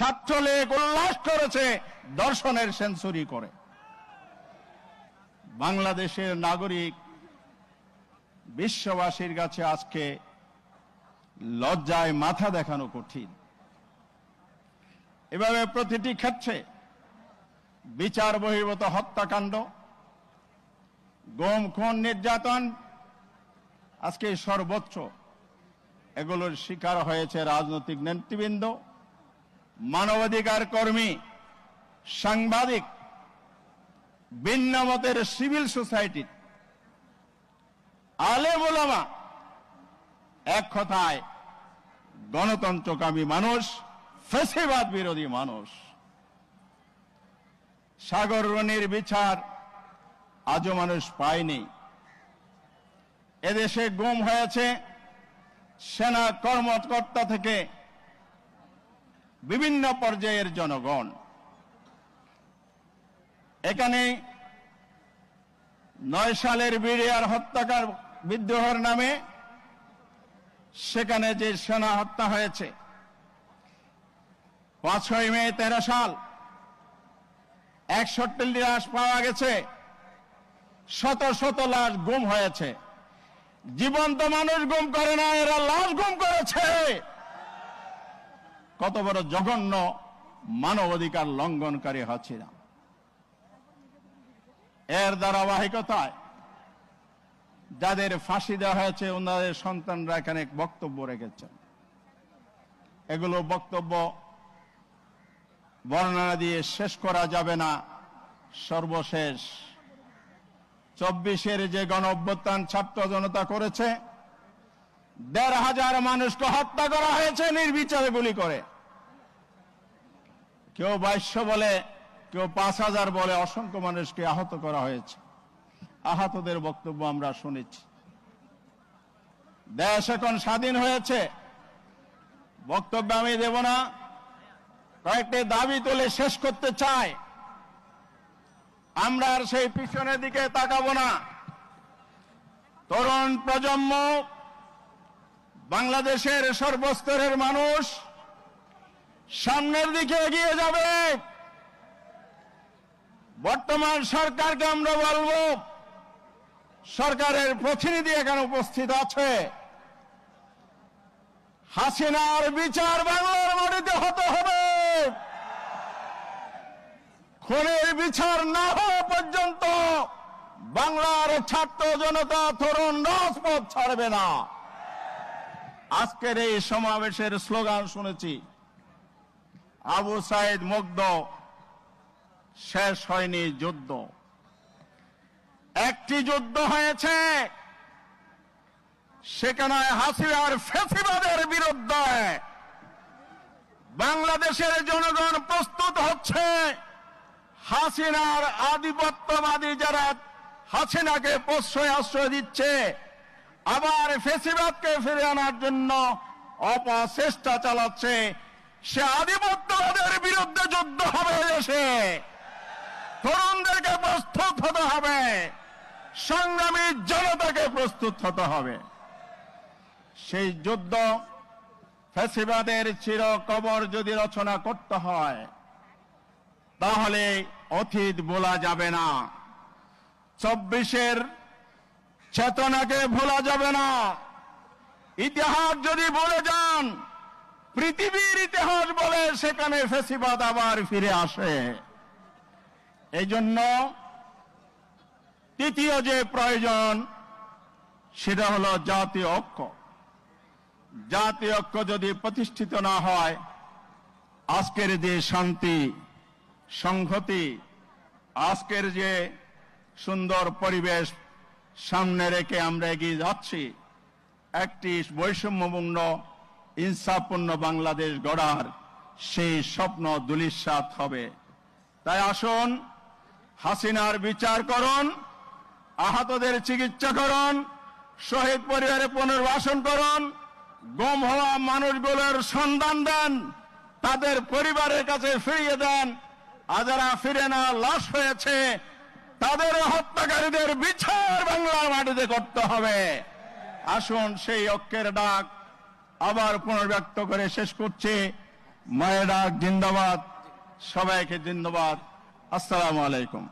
ছাত্রলীগ উল্লাস করেছে, দর্শনের সেঞ্চুরি করে। বাংলাদেশের নাগরিক বিশ্ববাসীর কাছে আজকে লজ্জায় মাথা দেখানো কঠিন। এভাবে প্রতিটি ক্ষেত্রে বিচার বহির্ভূত হত্যাকাণ্ড, গম, খুন, নির্যাতন আজকে সর্বোচ্চ। এগুলোর শিকার হয়েছে রাজনৈতিক নেতৃবৃন্দ। মানবাধিকার কর্মী, সাংবাদিক ভিন্ন মতের সিভিল সোসাইটি আলেম ওলামা এক কথায় গণতন্ত্রকামী মানুষ, ফেসিবাদ বিরোধী মানুষ। সাগর রনির বিচার আজও মানুষ পায়নি। এদেশে গুম হয়েছে সেনা কর্মকর্তা থেকে বিভিন্ন পর্যায়ের জনগণ। এখানে নয় সালের বিডিআর হত্যাকার বিদ্রোহের নামে সেখানে যে সেনা হত্যা হয়েছে, পাঁচই মে তেরো সাল একষট্টি লাশ পাওয়া গেছে, শত শত লাশ গুম হয়েছে। জীবন্ত মানুষ গুম করে না, এরা লাশ গুম করেছে। কত বড় জঘন্য মানবাধিকার লঙ্ঘনকারী হাসিনা এর ধারাবাহিকতায় যাদের ফাঁসি দেওয়া হয়েছে ওনাদের সন্তানরা এখানে বক্তব্য রেখেছেন। এগুলো বক্তব্য বর্ণনা দিয়ে শেষ করা যাবে না। সর্বশেষ চব্বিশের যে গণ অভ্যুত্থান ছাত্র জনতা করেছে, দেড় হাজার মানুষকে হত্যা করা হয়েছে নির্বিচারে গুলি করে। কেউ বাইশশো বলে, কেউ পাঁচ হাজার বলে অসংখ্য মানুষকে আহত করা হয়েছে। আহতদের বক্তব্য আমরা শুনেছি। দেশ এখন স্বাধীন হয়েছে। বক্তব্য আমি দেব না। কয়েকটি দাবি তুলে শেষ করতে চাই। আমরা আর সেই পিছনের দিকে তাকাবো না। তরুণ প্রজন্ম, বাংলাদেশের সর্বস্তরের মানুষ সামনের দিকে এগিয়ে যাবে। বর্তমান সরকারকে আমরা বলব, সরকারের প্রতিনিধি এখানে উপস্থিত আছে। হাসিনার বিচার বাংলার মাটিতে হতে হবে। খুনের বিচার না হওয়া পর্যন্ত বাংলার ছাত্র জনতা তরুণ রাজপথ ছাড়বে না। আজকের এই সমাবেশের স্লোগান শুনেছি আবু সাইদ মুগ্ধ। শেষ হয়নি যুদ্ধ। একটি যুদ্ধ হয়েছে সেখানে হাসিনার ফেসিবাদের বিরুদ্ধে। বাংলাদেশের জনগণ প্রস্তুত হচ্ছে হাসিনার আধিপত্যবাদী যারা হাসিনাকে প্রশ্রয় আশ্রয় দিচ্ছে, আবার ফেসিবাদকে ফিরে আনার জন্য অপচেষ্টা চালাচ্ছে। সে আধিপত্যবাদের বিরুদ্ধে যুদ্ধ হবে দেশে। তরুণদেরকে প্রস্তুত হতে হবে। সংগ্রামী জনতাকে প্রস্তুত হতে হবে। সেই যুদ্ধ ফেসিবাদের চির কবর যদি রচনা করতে হয়, তাহলে অতীত বলা যাবে না। চব্বিশের চেতনাকে ভোলা যাবে না। ইতিহাস যদি বলে যান পৃথিবীর ইতিহাস বলে সেখানে ফেসিবাদ আবার ফিরে আসে। এই জন্য তৃতীয় যে প্রয়োজন, সেটা হলো জাতীয় ঐক্য। জাতীয় ঐক্য যদি প্রতিষ্ঠিত না হয়, আজকের যে শান্তি, সংহতি, আজকের যে সুন্দর পরিবেশ সামনে রেখে আমরা এগিয়ে যাচ্ছি, একটি বৈষম্যপূর্ণ ইনসাফপূর্ণ বাংলাদেশ গড়ার সেই স্বপ্ন দুলিশ্বাত হবে। তাই আসুন, হাসিনার বিচার করুন, আহতদের চিকিৎসা করুন, শহীদ পরিবারে পুনর্বাসন করুন, গম হওয়া মানুষগুলোর সন্ধান দেন, তাদের পরিবারের কাছে ফিরিয়ে দেন, আর যারা ফিরে না, লাশ হয়েছে তাদের হত্যাকারীদের বিচার বাংলার মাটিতে করতে হবে। আসুন সেই অক্ষের ডাক আবার পুনর্ব্যক্ত করে শেষ করছি। মায়েরা জিন্দাবাদ সবাইকে জিন্দাবাদ। আসসালামু আলাইকুম।